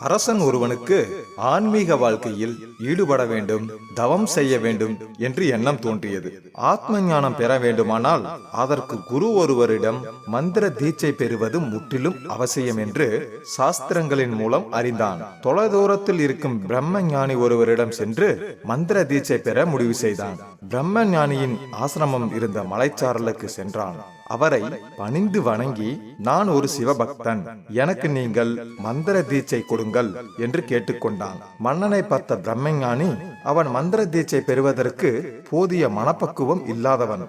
அரசன் ஒருவனுக்கு ஆன்மீக வாழ்க்கையில் ஈடுபட வேண்டும் தவம் செய்ய வேண்டும் என்று எண்ணம் தோன்றியது. ஆத்ம ஞானம் பெற வேண்டுமானால் அதற்கு குரு ஒருவரிடம் மந்திர தீட்சை பெறுவது முற்றிலும் அவசியம் என்று சாஸ்திரங்களின் மூலம் அறிந்தான். தொலைதூரத்தில் இருக்கும் பிரம்ம ஞானி ஒருவரிடம் சென்று மந்திர தீட்சை பெற முடிவு செய்தான். பிரம்ம ஞானியின் ஆசிரமம் இருந்த மலைச்சாரலுக்கு சென்றான். அவரை பணிந்து வணங்கி நான் ஒரு சிவபக்தன். எனக்கு நீங்கள் மந்திர தீட்சை கொடுங்கள் என்று கேட்டுக்கொண்டான். மன்னனை பார்த்த பிரம்மஞானி அவன் மந்திர தீட்சை பெறுவதற்கு போதிய மனப்பக்குவம் இல்லாதவன்.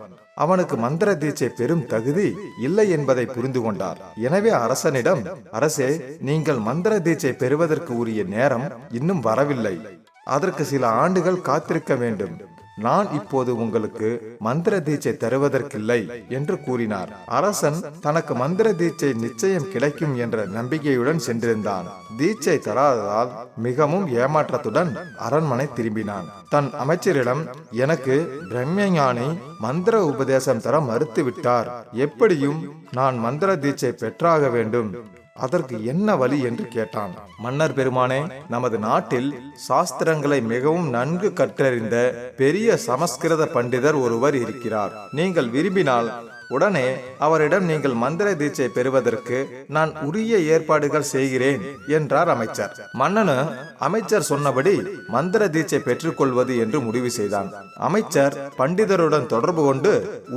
அவனுக்கு மந்திர தீட்சை பெரும் தகுதி இல்லை என்பதை புரிந்து கொண்டார். எனவே அரசனிடம் அரசே நீங்கள் மந்திர தீட்சை பெறுவதற்கு உரிய நேரம் இன்னும் வரவில்லை. அதற்கு சில ஆண்டுகள் காத்திருக்க வேண்டும். நான் இப்போது உங்களுக்கு மந்திர தீட்சை தருவதற்கில்லை என்று கூறினார். அரசன் தனக்கு மந்திர தீட்சை நிச்சயம் கிடைக்கும் என்ற நம்பிக்கையுடன் சென்றிருந்தான். தீட்சை தராததால் மிகவும் ஏமாற்றத்துடன் அரண்மனை திரும்பினான். தன் அமைச்சரிடம் எனக்கு பிரம்மஞானி மந்திர உபதேசம் தர மறுத்துவிட்டார். எப்படியும் நான் மந்திர தீட்சை பெற்றாக வேண்டும். அதற்கு என்ன வழி என்று கேட்டான். மன்னர் பெருமானே நமது நாட்டில் சாஸ்திரங்களை மிகவும் நன்கு கற்றறிந்த பெரிய சமஸ்கிருத பண்டிதர் ஒருவர் இருக்கிறார். நீங்கள் விரும்பினால் உடனே அவரிடம் நீங்கள் மந்திர தீட்சை பெறுவதற்கு நான் உரிய ஏற்பாடுகள் செய்கிறேன் என்றார் அமைச்சர். மன்னனு அமைச்சர் சொன்னபடி மந்திர தீட்சை பெற்றுக்கொள்வது என்று முடிவு செய்தான். அமைச்சர் பண்டிதருடன் தொடர்பு கொண்டு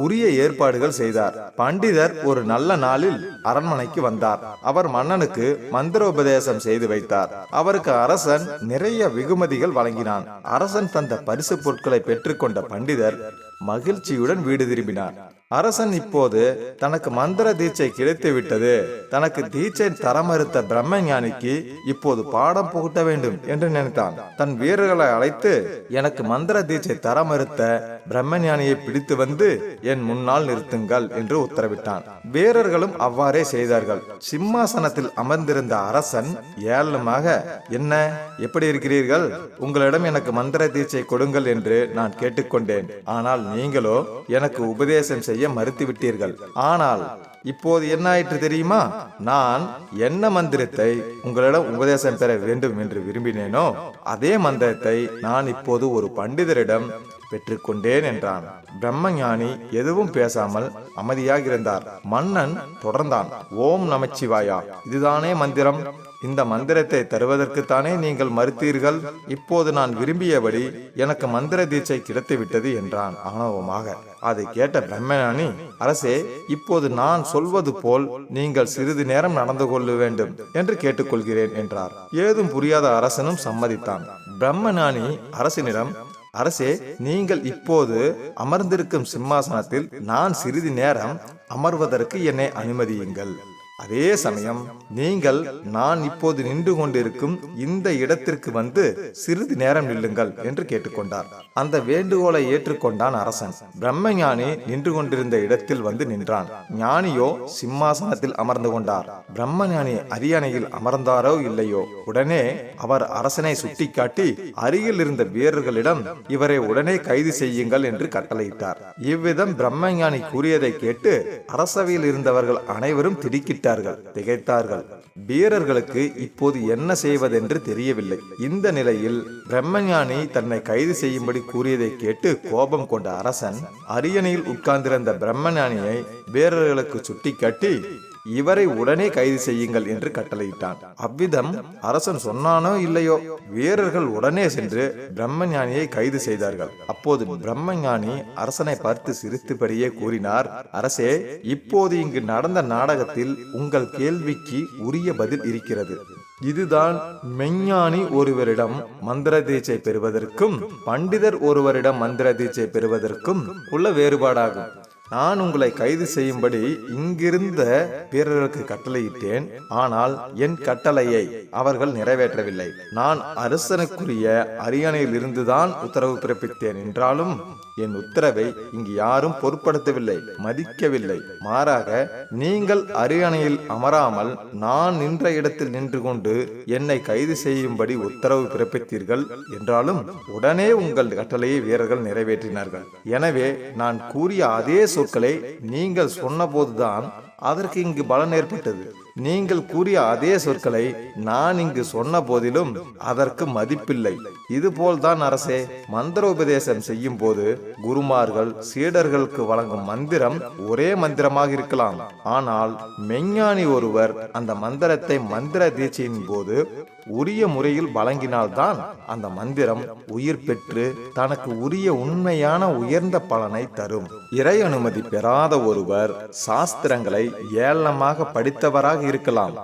உரிய ஏற்பாடுகள் செய்தார். பண்டிதர் ஒரு நல்ல நாளில் அரண்மனைக்கு வந்தார். அவர் மன்னனுக்கு மந்திரோபதேசம் செய்து வைத்தார். அவருக்கு அரசன் நிறைய வெகுமதிகள் வழங்கினான். அரசன் தந்த பரிசு பொருட்களை பெற்றுக்கொண்ட பண்டிதர் மகிழ்ச்சியுடன் வீடு திரும்பினார். அரசன் இப்போது தனக்கு மந்திர தீட்சை கிடைத்து விட்டது. தனக்கு தீட்சை தர மறுத்த பிரம்ம ஞானிக்கு இப்போது பாடம் புகட்ட வேண்டும் என்று நினைத்தான். தன் வீரர்களை அழைத்து எனக்கு மந்திர தீட்சை தர மறுத்த பிரம்ம ஞானியை பிடித்து வந்து என் முன்னால் நிறுத்துங்கள் என்று உத்தரவிட்டான். வீரர்களும் அவ்வாறே செய்தார்கள். சிம்மாசனத்தில் அமர்ந்திருந்த அரசன் ஏளனமாக என்ன எப்படி இருக்கிறீர்கள்? உங்களிடம் எனக்கு மந்திர தீட்சை கொடுங்கள் என்று நான் கேட்டுக்கொண்டேன். ஆனால் நீங்களோ எனக்கு உபதேசம் செய்ய செய்ய மறுத்துவிட்டீர்கள். ஆனால் இப்போது என்ன ஆயிற்று தெரியுமா? நான் என்ன மந்திரத்தை உங்களிடம் உபதேசம் பெற வேண்டும் என்று விரும்பினேனோ அதே மந்திரத்தை நான் இப்போது ஒரு பண்டிதரிடம் பெற்றுக்கொண்டேன் என்றான். பிரம்மஞானி எதுவும் பேசாமல் அமைதியாக இருந்தார் மன்னன் தொடர்ந்தான். ஓம் நமச்சிவாயா. இதுதானே மந்திரம்? இந்த மந்திரத்தை தருவதற்குத்தானே நீங்கள் மறுத்தீர்கள்? இப்போது நான் விரும்பியபடி எனக்கு மந்திர தீட்சை கிடைத்துவிட்டது என்றான் ஆணவமாக. அதை கேட்ட பிரம்மஞானி அரசே இப்போது நான் சொல்வது போல் நீங்கள் சிறிது நேரம் நடந்து கொள்ள வேண்டும் என்று கேட்டுக்கொள்கிறேன் என்றார். ஏதும் புரியாத அரசனும் சம்மதித்தான். பிரம்மஞானி அரசனிடம் அரசே நீங்கள் இப்போது அமர்ந்திருக்கும் சிம்மாசனத்தில் நான் சிறிது நேரம் அமர்வதற்கு என்னை அனுமதியுங்கள். அதே சமயம் நீங்கள் நான் இப்போது நின்று கொண்டிருக்கும் இந்த இடத்திற்கு வந்து சிறிது நேரம் நில்லுங்கள் என்று கேட்டுக்கொண்டார். அந்த வேண்டுகோளை ஏற்றுக்கொண்டான் அரசன். பிரம்மஞானி நின்று கொண்டிருந்த இடத்தில் வந்து நின்றான். ஞானியோ சிம்மாசனத்தில் அமர்ந்து கொண்டார். பிரம்மஞானி அரியணையில் அமர்ந்தாரோ இல்லையோ? உடனே அவர் அரசனை சுட்டிக்காட்டி அருகில் இருந்த வீரர்களிடம் இவரை உடனே கைது செய்யுங்கள் என்று கட்டளையிட்டார். இவ்விதம் பிரம்மஞானி கூறியதை கேட்டு அரசவையில் இருந்தவர்கள் அனைவரும் திடுக்கிட்டார்கள் திகைத்தார்கள். வீரர்களுக்கு இப்போது என்ன செய்வதென்று தெரியவில்லை. இந்த நிலையில் பிரம்மஞானி தன்னை கைது செய்யும்படி கூறியதை கேட்டு கோபம் கொண்ட அரசன் அரியணையில் உட்கார்ந்திருந்த பிரம்மஞானியை வீரர்களுக்கு சுட்டிக்காட்டி இவரை உடனே கைது செய்யுங்கள் என்று கட்டளையிட்டான். அவ்விதம் அரசன் சொன்னானோ இல்லையோ வீரர்கள் உடனே சென்று பிரம்மஞானியை கைது செய்தார்கள். அப்போது பிரம்மஞானி அரசனை பார்த்து சிரித்தபடியே கூறினார் அரசே இப்போது இங்கு நடந்த நாடகத்தில் உங்கள் கேள்விக்கு உரிய பதில் இருக்கிறது. இதுதான் மெஞ்ஞானி ஒருவரிடம் மந்திர தீட்சை பெறுவதற்கும் பண்டிதர் ஒருவரிடம் மந்திர தீட்சை பெறுவதற்கும் உள்ள வேறுபாடாகும். நான் உங்களை கைது செய்யும்படி இங்கிருந்த வீரர்களுக்கு கட்டளையிட்டேன். ஆனால் என் கட்டளையை அவர்கள் நிறைவேற்றவில்லை. நான் அரசனுக்குரிய அரியணையில் இருந்துதான் உத்தரவு பிறப்பித்தேன் என்றாலும் என் உத்தரவை இங்கு யாரும் பொருட்படுத்தவில்லை மதிக்கவில்லை. மாறாக நீங்கள் அரியணையில் அமராமல் நான் நின்ற இடத்தில் நின்று கொண்டு என்னை கைது செய்யும்படி உத்தரவு பிறப்பித்தீர்கள் என்றாலும் உடனே உங்கள் கட்டளையை வீரர்கள் நிறைவேற்றினார்கள். எனவே நான் கூறிய அதே சொற்களை நீங்கள் சொன்னபோதுதான் அதற்கு இங்கு பலன் ஏற்பட்டது. நீங்கள் கூறிய அதே சொற்களை நான் இங்கு சொன்ன போதிலும் அதற்கு மதிப்பில்லை. இதுபோல்தான் அரசே மந்திர உபதேசம் செய்யும் போது குருமார்கள் சீடர்களுக்கு வழங்கும் மந்திரம் ஒரே மந்திரமாக இருக்கலாம். ஆனால் மெஞ்ஞானி ஒருவர் அந்த மந்திரத்தை மந்திர தீட்சையின் போது உரிய முறையில் வழங்கினால்தான் அந்த மந்திரம் உயிர் பெற்று தனக்கு உரிய உண்மையான உயர்ந்த பலனை தரும். இறை அனுமதி பெறாத ஒருவர் சாஸ்திரங்களை ஏளனமாக படித்தவராக இருக்கலாம்.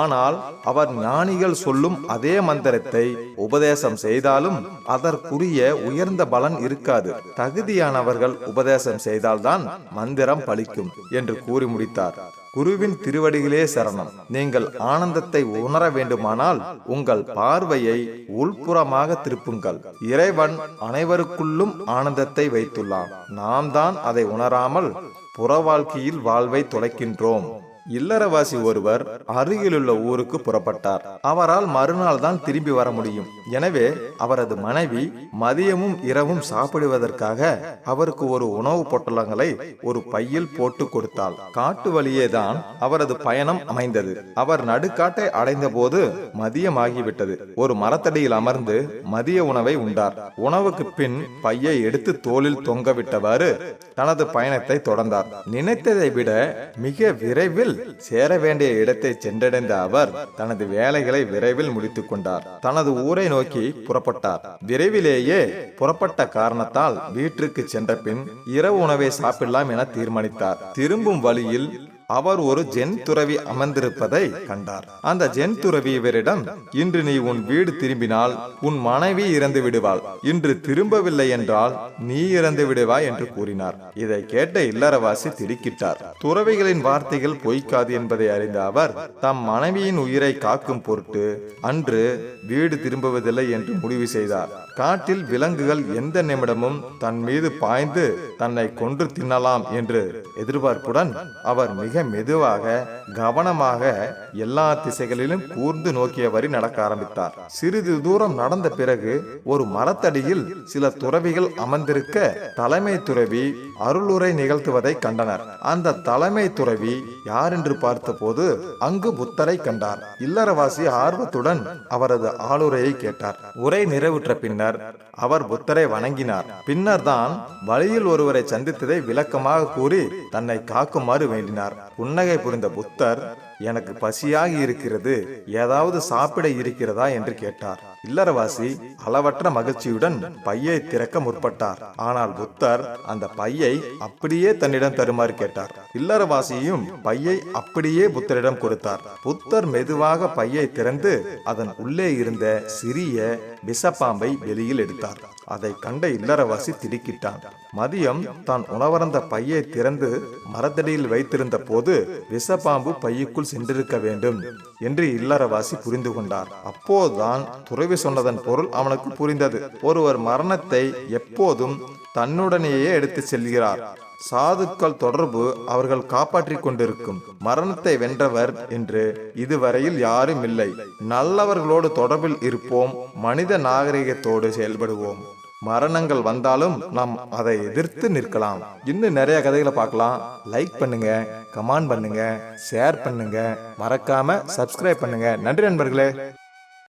ஆனால் அவர் ஞானிகள் சொல்லும் அதே மந்திரத்தை உபதேசம் செய்தாலும் அதற்குரிய உயர்ந்த பலன் இருக்காது. தகுதியானவர்கள் உபதேசம் செய்தால்தான் மந்திரம் பலிக்கும் என்று கூறி முடித்தார். குருவின் திருவடிகளே சரணம். நீங்கள் ஆனந்தத்தை உணர வேண்டுமானால் உங்கள் பார்வையை உள்புறமாக திருப்புங்கள். இறைவன் அனைவருக்குள்ளும் ஆனந்தத்தை வைத்துள்ளான். நாம் தான் அதை உணராமல் புற வாழ்க்கையில் வாழ்வை தொலைக்கின்றோம் இல்லறவாசி ஒருவர் அருகிலுள்ள ஊருக்கு புறப்பட்டார். அவரால் மறுநாள் தான் திரும்பி வர முடியும். எனவே அவரது மனைவி மதியமும் இரவும் சாப்பிடுவதற்காக அவருக்கு ஒரு உணவு பொட்டலங்களை ஒரு பையில் போட்டு கொடுத்தாள். காட்டு வழியே தான் அவரது பயணம் அமைந்தது. அவர் நடுக்காட்டை அடைந்த போது மதியமாகிவிட்டது. ஒரு மரத்தடியில் அமர்ந்து மதிய உணவை உண்டார். உணவுக்கு பின் பையை எடுத்து தோளில் தொங்கவிட்டவாறு தனது பயணத்தை தொடர்ந்தார். நினைத்ததை விட மிக விரைவில் சேர வேண்டிய இடத்தை சென்றடைந்த அவர் தனது வேலைகளை விரைவில் முடித்துக் கொண்டார். தனது ஊரை நோக்கி புறப்பட்டார். விரைவிலேயே புறப்பட்ட காரணத்தால் வீட்டிற்கு சென்ற பின் இரவு உணவை சாப்பிடலாம் என தீர்மானித்தார். திரும்பும் வழியில் அவர் ஒரு ஜென் துறவி அமர்ந்திருப்பதை கண்டார். அந்த ஜென் துறவி இவரிடம் இன்று நீ உன் வீடு திரும்பினால் உன் மனைவி இறந்து விடுவாள். இன்று திரும்பவில்லை என்றால் நீ இறந்து விடுவாய் என்று கூறினார். இதை கேட்ட இல்லறவாசி திடுக்கிட்டார். துறவிகளின் வார்த்தைகள் பொய்க்காது என்பதை அறிந்த அவர் தம் மனைவியின் உயிரை காக்கும் பொருட்டு அன்று வீடு திரும்புவதில்லை என்று முடிவு செய்தார். காட்டில் விலங்குகள் எந்த நிமிடமும் தன் மீது பாய்ந்து தன்னை கொன்று தின்னலாம் என்று எதிர்பார்ப்புடன் அவர் மிக மெதுவாக கவனமாக எல்லா திசைகளிலும் கூர்ந்து நோக்கியவரி நடக்க ஆரம்பித்தார். சிறிது தூரம் நடந்த பிறகு ஒரு மரத்தடியில் சில துறவிகள் அமர்ந்திருக்க தலைமை துறவி அருளுரை நிகழ்த்துவதை கண்டனர். அந்த தலைமை துறவி யார் என்று பார்த்தபோது அங்கு புத்தரை கண்டார். இல்லறவாசி ஆர்வத்துடன் அவரது ஆளுரையை கேட்டார். உரை நிறைவுற்ற பின்னர் பின்னர் அவர் புத்தரை வணங்கினார். பின்னர் தான் வழியில் ஒருவரை சந்தித்ததை விளக்கமாக கூறி தன்னை காக்குமாறு வேண்டினார். புன்னகை புரிந்த புத்தர் எனக்கு பசியாகி இருக்கிறது. ஏதாவது சாப்பிட இருக்கிறதா என்று கேட்டார். இல்லறவாசி அளவற்ற மகிழ்ச்சியுடன் பையை திறக்க முற்பட்டார். ஆனால் புத்தர் அந்த பையை அப்படியே தன்னிடம் தருமாறு கேட்டார். இல்லறவாசியும் பையை அப்படியே புத்தரிடம் கொடுத்தார். புத்தர் மெதுவாக பையை திறந்து அதன் உள்ளே இருந்த சிறிய விஷப்பாம்பை வெளியில் எடுத்தார். அதை கண்ட இல்லறவாசி திடுக்கிட்டான். மதியம் தான் உணவருந்த பையை திறந்து மரத்தடியில் வைத்திருந்த போது விஷப்பாம்பு பையுக்குள் சென்றிருக்க வேண்டும் என்று இல்லறவாசி புரிந்து கொண்டார். அப்போதுதான் துறவி சொன்னதன் பொருள் அவனுக்கு புரிந்தது. ஒருவர் மரணத்தை எப்போதும் தன்னுடனேயே எடுத்து செல்கிறார். சாதுக்கள் தொடர்பு அவர்கள் காப்பாற்றிக் கொண்டிருக்கும். மரணத்தை வென்றவர் என்று இதுவரையில் யாரும் இல்லை. நல்லவர்களோடு தொடர்பில் இருப்போம். மனித நாகரிகத்தோடு செயல்படுவோம். மரணங்கள் வந்தாலும் நாம் அதை எதிர்த்து நிற்கலாம். இன்னும் நிறைய கதைகளை பார்க்கலாம். லைக் பண்ணுங்க கமெண்ட் பண்ணுங்க ஷேர் பண்ணுங்க. மறக்காம சப்ஸ்கிரைப் பண்ணுங்க. நன்றி நண்பர்களே.